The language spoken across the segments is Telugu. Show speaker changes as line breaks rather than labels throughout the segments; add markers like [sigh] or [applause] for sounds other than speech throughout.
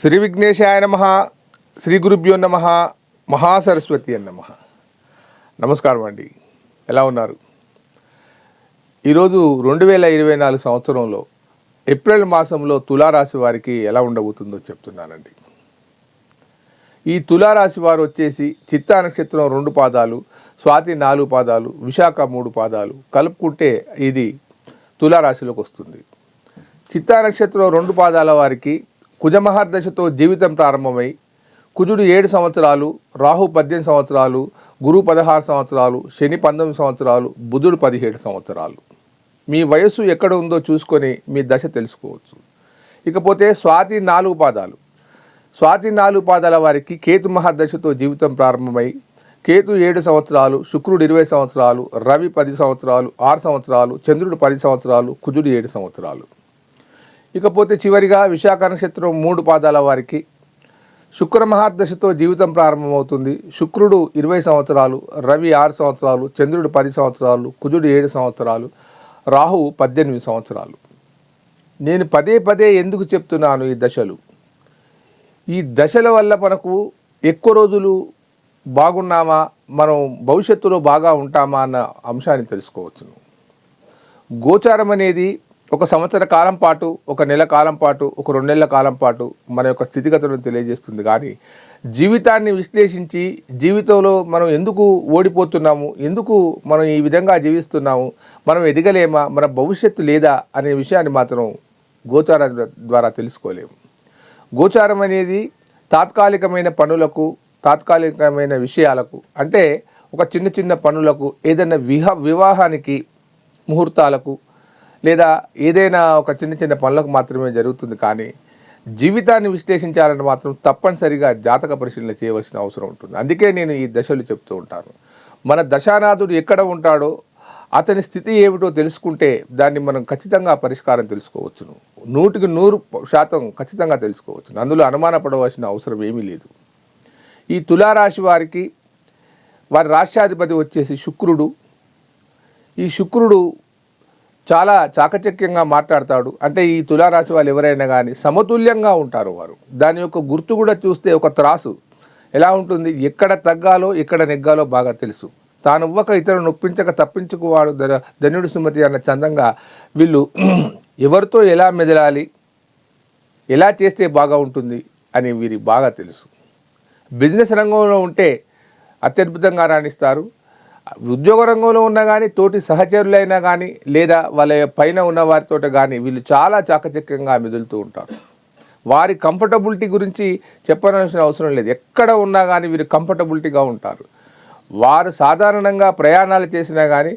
శ్రీ విఘ్నేశాయ నమ శ్రీ గురుభ్యో నమ మహాసరస్వతి అని నమ. నమస్కారం అండి. ఎలా ఉన్నారు? ఈరోజు రెండు వేల ఇరవై నాలుగు సంవత్సరంలో ఏప్రిల్ మాసంలో తులారాశి వారికి ఎలా ఉండబోతుందో చెప్తున్నానండి. ఈ తులారాశి వారు వచ్చేసి చిత్తా నక్షత్రం రెండు పాదాలు స్వాతి నాలుగు పాదాలు విశాఖ మూడు పాదాలు కలుపుకుంటే ఇది తులారాశిలోకి వస్తుంది. చిత్తా నక్షత్రం రెండు పాదాల వారికి కుజమహార్దశతో జీవితం ప్రారంభమై కుజుడు ఏడు సంవత్సరాలు రాహు పద్దెనిమిది సంవత్సరాలు గురు పదహారు సంవత్సరాలు శని పంతొమ్మిది సంవత్సరాలు బుధుడు పదిహేడు సంవత్సరాలు. మీ వయస్సు ఎక్కడ ఉందో చూసుకొని మీ దశ తెలుసుకోవచ్చు. ఇకపోతే స్వాతి నాలుగు పాదాలు. స్వాతి నాలుగు పాదాల వారికి కేతు మహాదశతో జీవితం ప్రారంభమై కేతు ఏడు సంవత్సరాలు శుక్రుడు ఇరవై సంవత్సరాలు రవి పది సంవత్సరాలు ఆరు సంవత్సరాలు చంద్రుడు పది సంవత్సరాలు కుజుడు ఏడు సంవత్సరాలు. ఇకపోతే చివరిగా విశాఖ నక్షత్రం మూడు పాదాల వారికి శుక్ర మహాదశతో జీవితం ప్రారంభమవుతుంది. శుక్రుడు ఇరవై సంవత్సరాలు రవి ఆరు సంవత్సరాలు చంద్రుడు పది సంవత్సరాలు కుజుడు ఏడు సంవత్సరాలు రాహువు పద్దెనిమిది సంవత్సరాలు. నేను పదే పదే ఎందుకు చెప్తున్నాను ఈ దశలు? ఈ దశల వల్ల మనకు ఎక్కువ రోజులు బాగున్నామా? మనం భవిష్యత్తులో బాగా ఉంటామా? అన్న అంశాన్ని తెలుసుకోవచ్చును. గోచారం అనేది ఒక సంవత్సర కాలం పాటు ఒక నెల కాలం పాటు ఒక రెండు నెలల కాలం పాటు మన యొక్క స్థితిగతులను తెలియజేస్తుంది. కానీ జీవితాన్ని విశ్లేషించి జీవితంలో మనం ఎందుకు ఓడిపోతున్నాము ఎందుకు మనం ఈ విధంగా జీవిస్తున్నాము మనం ఎదగలేమా మన భవిష్యత్తు లేదా అనే విషయాన్ని మాత్రం గోచారం ద్వారా తెలుసుకోలేము గోచారం అనేది తాత్కాలికమైన పనులకు తాత్కాలికమైన విషయాలకు అంటే ఒక చిన్న చిన్న పనులకు ఏదైనా విహ వివాహానికి ముహూర్తాలకు లేదా ఏదైనా ఒక చిన్న చిన్న పనులకు మాత్రమే జరుగుతుంది కానీ జీవితాన్ని విశ్లేషించాలని మాత్రం తప్పనిసరిగా జాతక పరిశీలన చేయవలసిన అవసరం ఉంటుంది. అందుకే నేను ఈ దశలు చెప్తూ ఉంటాను. మన దశానాథుడు ఎక్కడ ఉంటాడో అతని స్థితి ఏమిటో తెలుసుకుంటే దాన్ని మనం ఖచ్చితంగా పరిష్కారం తెలుసుకోవచ్చును. నూటికి నూరు శాతం ఖచ్చితంగా తెలుసుకోవచ్చును. అందులో అనుమానపడవలసిన అవసరం ఏమీ లేదు. ఈ తులారాశి వారికి వారి రాష్ట్రాధిపతి వచ్చేసి శుక్రుడు. ఈ శుక్రుడు చాలా చాకచక్యంగా మాట్లాడతాడు. అంటే ఈ తులారాశి వాళ్ళు ఎవరైనా కానీ సమతుల్యంగా ఉంటారు వారు. దాని యొక్క గుర్తు కూడా చూస్తే ఒక త్రాసు. ఎలా ఉంటుంది? ఎక్కడ తగ్గాలో ఎక్కడ నెగ్గాలో బాగా తెలుసు. తాను ఇవ్వక ఇతరులను నొప్పించక తప్పించుకువాడు ధనుడు సుమతి అన్న చందంగా వీళ్ళు [clears throat] ఎవరితో ఎలా మెదలాలి? ఎలా చేస్తే బాగా ఉంటుంది? అని వీరికి బాగా తెలుసు. బిజినెస్ రంగంలో ఉంటే అత్యద్భుతంగా రాణిస్తారు. ఉద్యోగ రంగంలో ఉన్నా కానీ తోటి సహచరులైనా కానీ లేదా వాళ్ళ పైన ఉన్న వారితో కానీ వీళ్ళు చాలా చాకచక్యంగా మెదులుతూ ఉంటారు. వారి కంఫర్టబిలిటీ గురించి చెప్పనవలసిన అవసరం లేదు. ఎక్కడ ఉన్నా కానీ వీరు కంఫర్టబిలిటీగా ఉంటారు. వారు సాధారణంగా ప్రయాణాలు చేసినా కానీ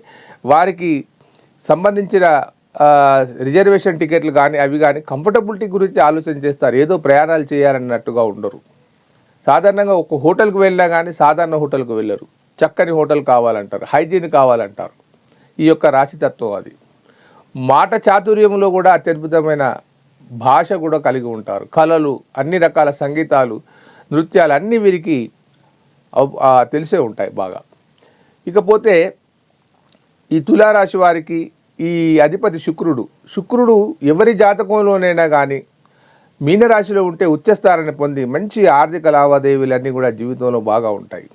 వారికి సంబంధించిన రిజర్వేషన్ టికెట్లు కానీ అవి కానీ కంఫర్టబిలిటీ గురించి ఆలోచన చేస్తారు. ఏదో ప్రయాణాలు చేయాలన్నట్టుగా ఉండరు. సాధారణంగా ఒక హోటల్కి వెళ్ళినా కానీ సాధారణ హోటల్కి వెళ్ళరు. చక్కని హోటల్ కావాలంటారు హైజీన్ కావాలంటారు. ఈ యొక్క రాశితత్వం అది. మాట చాతుర్యంలో కూడా అత్యద్భుతమైన భాష కూడా కలిగి ఉంటారు. కళలు అన్ని రకాల సంగీతాలు నృత్యాలు అన్నీ వీరికి తెలిసే ఉంటాయి బాగా. ఇకపోతే ఈ తులారాశి వారికి ఈ అధిపతి శుక్రుడు శుక్రుడు ఎవరి జాతకంలోనైనా కానీ మీనరాశిలో ఉంటే ఉచ్చస్థానాన్ని పొంది మంచి ఆర్థిక లావాదేవీలన్నీ కూడా జీవితంలో బాగా ఉంటాయి.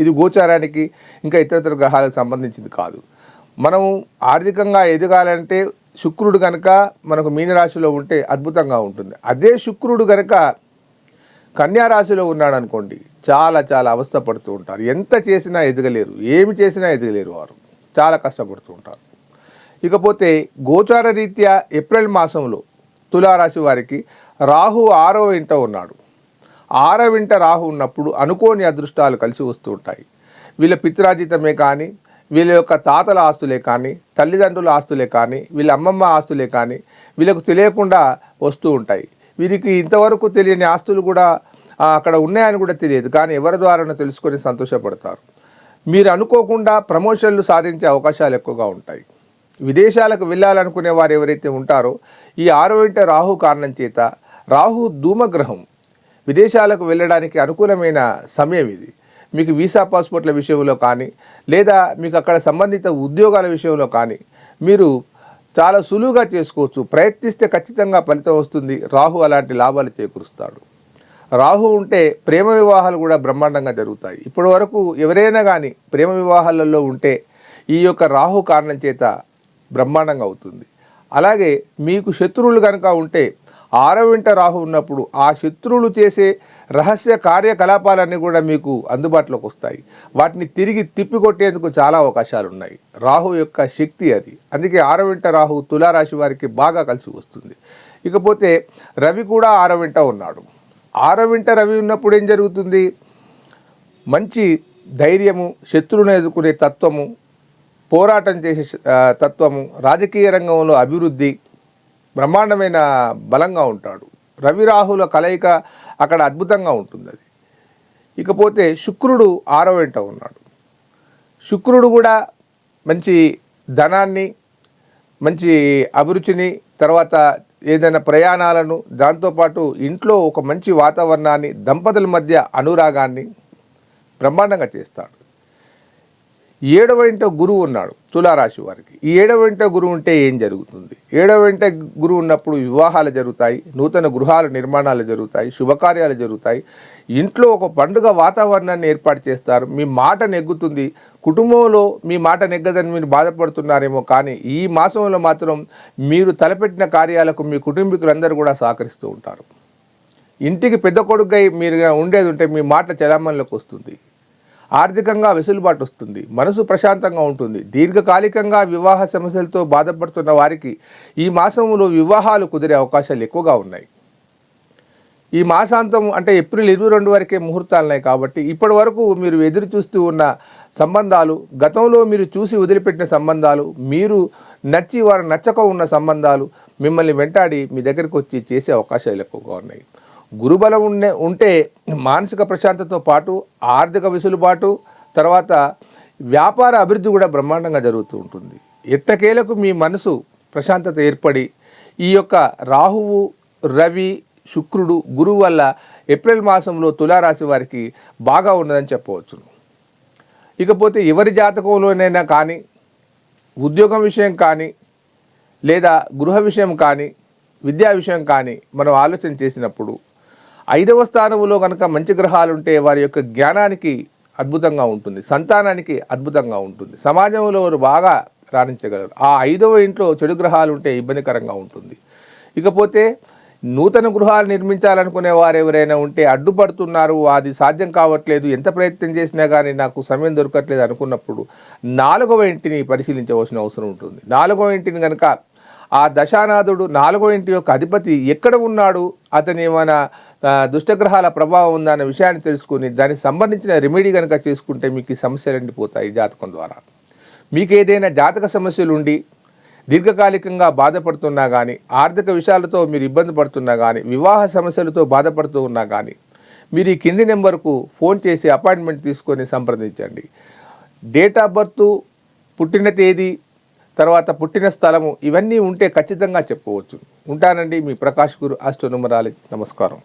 ఇది గోచారానికి ఇంకా ఇతరతర గ్రహాలకు సంబంధించింది కాదు. మనం ఆర్థికంగా ఎదగాలంటే శుక్రుడు కనుక మనకు మీనరాశిలో ఉంటే అద్భుతంగా ఉంటుంది. అదే శుక్రుడు కనుక కన్యారాశిలో ఉన్నాడు అనుకోండి చాలా చాలా అవస్థ పడుతూ ఉంటారు. ఎంత చేసినా ఎదగలేరు. ఏమి చేసినా ఎదగలేరు వారు. చాలా కష్టపడుతూ ఉంటారు. ఇకపోతే గోచార రీత్యా ఏప్రిల్ మాసంలో తులారాశి వారికి రాహు ఆరో ఇంట ఉన్నాడు. ఆరవింట రాహు ఉన్నప్పుడు అనుకోని అదృష్టాలు కలిసి వస్తూ ఉంటాయి. వీళ్ళ పిత్రాజితమే కానీ వీళ్ళ యొక్క తాతల ఆస్తులే కానీ తల్లిదండ్రుల ఆస్తులే కానీ వీళ్ళ అమ్మమ్మ ఆస్తులే కానీ వీళ్ళకు తెలియకుండా వస్తూ ఉంటాయి. వీరికి ఇంతవరకు తెలియని ఆస్తులు కూడా అక్కడ ఉన్నాయని కూడా తెలియదు. కానీ ఎవరి ద్వారానో తెలుసుకొని సంతోషపడతారు. మీరు అనుకోకుండా ప్రమోషన్లు సాధించే అవకాశాలు ఎక్కువగా ఉంటాయి. విదేశాలకు వెళ్ళాలనుకునే వారు ఎవరైతే ఉంటారో ఈ ఆరో ఇంట రాహు కారణం చేత రాహు ధూమగ్రహం విదేశాలకు వెళ్ళడానికి అనుకూలమైన సమయం ఇది. మీకు వీసా పాస్పోర్ట్ల విషయంలో కానీ లేదా మీకు అక్కడ సంబంధిత ఉద్యోగాల విషయంలో కానీ మీరు చాలా సులువుగా చేసుకోవచ్చు. ప్రయత్నిస్తే ఖచ్చితంగా ఫలితం వస్తుంది. రాహు అలాంటి లాభాలు చేకూరుస్తాడు. రాహు ఉంటే ప్రేమ వివాహాలు కూడా బ్రహ్మాండంగా జరుగుతాయి. ఇప్పటి వరకు ఎవరైనా కానీ ప్రేమ వివాహాలలో ఉంటే ఈ యొక్క రాహు కారణం చేత బ్రహ్మాండంగా అవుతుంది. అలాగే మీకు శత్రువులు కనుక ఉంటే ఆరవింట రాహు ఉన్నప్పుడు ఆ శత్రువులు చేసే రహస్య కార్యకలాపాలన్నీ కూడా మీకు అందుబాటులోకి వస్తాయి. వాటిని తిరిగి తిప్పికొట్టేందుకు చాలా అవకాశాలు ఉన్నాయి రాహు యొక్క శక్తి అది. అందుకే ఆరవింట రాహు తులారాశి వారికి బాగా కలిసి వస్తుంది. ఇకపోతే రవి కూడా ఆరవింట ఉన్నాడు. ఆరవింట రవి ఉన్నప్పుడు ఏం జరుగుతుంది? మంచి ధైర్యము శత్రువును ఎదుర్కొనే తత్వము పోరాటం చేసే తత్వము రాజకీయ రంగంలో అభివృద్ధి బ్రహ్మాండమైన బలంగా ఉంటాడు. రవి రాహుల కలయిక అక్కడ అద్భుతంగా ఉంటుంది అది. ఇకపోతే శుక్రుడు ఆరో వెంట ఉన్నాడు. శుక్రుడు కూడా మంచి ధనాన్ని మంచి అభిరుచిని తర్వాత ఏదైనా ప్రయాణాలను దాంతోపాటు ఇంట్లో ఒక మంచి వాతావరణాన్ని దంపతుల మధ్య అనురాగాన్ని బ్రహ్మాండంగా చేస్తాడు. ఏడవ ఇంట గురువు ఉన్నాడు. తులారాశి వారికి. ఈ ఏడవ వెంట గురువు ఉంటే ఏం జరుగుతుంది? ఏడవ వెంట గురువు ఉన్నప్పుడు వివాహాలు జరుగుతాయి నూతన గృహాల నిర్మాణాలు జరుగుతాయి శుభకార్యాలు జరుగుతాయి. ఇంట్లో ఒక పండుగ వాతావరణాన్ని ఏర్పాటు చేస్తారు. మీ మాట నెగ్గుతుంది. కుటుంబంలో మీ మాట నెగ్గదని మీరు బాధపడుతున్నారేమో కానీ ఈ మాసంలో మాత్రం మీరు తలపెట్టిన కార్యాలకు మీ కుటుంబీకులందరూ కూడా సహకరిస్తూ ఉంటారు. ఇంటికి పెద్ద కొడుకై మీరు ఉండేది ఉంటే మీ మాట చలామణిలోకి వస్తుంది. ఆర్థికంగా వెసులుబాటు వస్తుంది మనసు ప్రశాంతంగా ఉంటుంది. దీర్ఘకాలికంగా వివాహ సమస్యలతో బాధపడుతున్న వారికి ఈ మాసంలో వివాహాలు కుదిరే అవకాశాలు ఎక్కువగా ఉన్నాయి. ఈ మాసాంతం అంటే ఏప్రిల్ ఇరవై రెండు వరకే ముహూర్తాలు ఉన్నాయి కాబట్టి ఇప్పటి వరకు మీరు ఎదురు చూస్తూ ఉన్న సంబంధాలు గతంలో మీరు చూసి వదిలిపెట్టిన సంబంధాలు మీరు నచ్చి వారు నచ్చక ఉన్న సంబంధాలు మిమ్మల్ని వెంటాడి మీ దగ్గరికి వచ్చి చేసే అవకాశాలు ఎక్కువగా ఉన్నాయి. గురుబలం ఉండే ఉంటే మానసిక ప్రశాంతతో పాటు ఆర్థిక వెసులుబాటు తర్వాత వ్యాపార అభివృద్ధి కూడా బ్రహ్మాండంగా జరుగుతూ ఉంటుంది. ఎట్టకేలకు మీ మనసు ప్రశాంతత ఏర్పడి ఈ యొక్క రాహువు రవి శుక్రుడు గురువు వల్ల ఏప్రిల్ మాసంలో తులారాశి వారికి బాగా ఉన్నదని చెప్పవచ్చు ఇకపోతే ఎవరి జాతకంలోనైనా కానీ ఉద్యోగం విషయం కానీ లేదా గృహ విషయం కానీ విద్యా విషయం కానీ మనం ఆలోచన చేసినప్పుడు ఐదవ స్థానంలో కనుక మంచి గ్రహాలు ఉంటే వారి యొక్క జ్ఞానానికి అద్భుతంగా ఉంటుంది సంతానానికి అద్భుతంగా ఉంటుంది. సమాజంలో వారు బాగా రాణించగలరు. ఆ ఐదవ ఇంట్లో చెడు గ్రహాలు ఉంటే ఇబ్బందికరంగా ఉంటుంది. ఇకపోతే నూతన గృహాలు నిర్మించాలనుకునే వారు ఎవరైనా ఉంటే అడ్డుపడుతున్నారు అది సాధ్యం కావట్లేదు ఎంత ప్రయత్నం చేసినా కానీ నాకు సమయం దొరకట్లేదు అనుకున్నప్పుడు నాలుగవ ఇంటిని పరిశీలించవలసిన అవసరం ఉంటుంది. నాలుగవ ఇంటిని కనుక ఆ దశానాథుడు నాలుగో ఇంటి యొక్క అధిపతి ఎక్కడ ఉన్నాడు అతని ఏమైనా దుష్టగ్రహాల ప్రభావం ఉందన్న విషయాన్ని తెలుసుకుని దానికి సంబంధించిన రెమెడీ కనుక చేసుకుంటే మీకు ఈ సమస్యలన్నీ పోతాయి జాతకం ద్వారా. మీకు ఏదైనా జాతక సమస్యలు ఉండి దీర్ఘకాలికంగా బాధపడుతున్నా కానీ ఆర్థిక విషయాలతో మీరు ఇబ్బంది పడుతున్నా కానీ వివాహ సమస్యలతో బాధపడుతూ ఉన్నా కానీ మీరు ఈ కింది నెంబర్కు ఫోన్ చేసి అపాయింట్మెంట్ తీసుకొని సంప్రదించండి. డేట్ ఆఫ్ బర్త్ పుట్టిన తేదీ తర్వాత పుట్టిన స్థలము ఇవన్నీ ఉంటే ఖచ్చితంగా చెప్పవచ్చు ఉంటానండి మీ ప్రకాష్ గురు అష్టనుమరాలి నమస్కారం.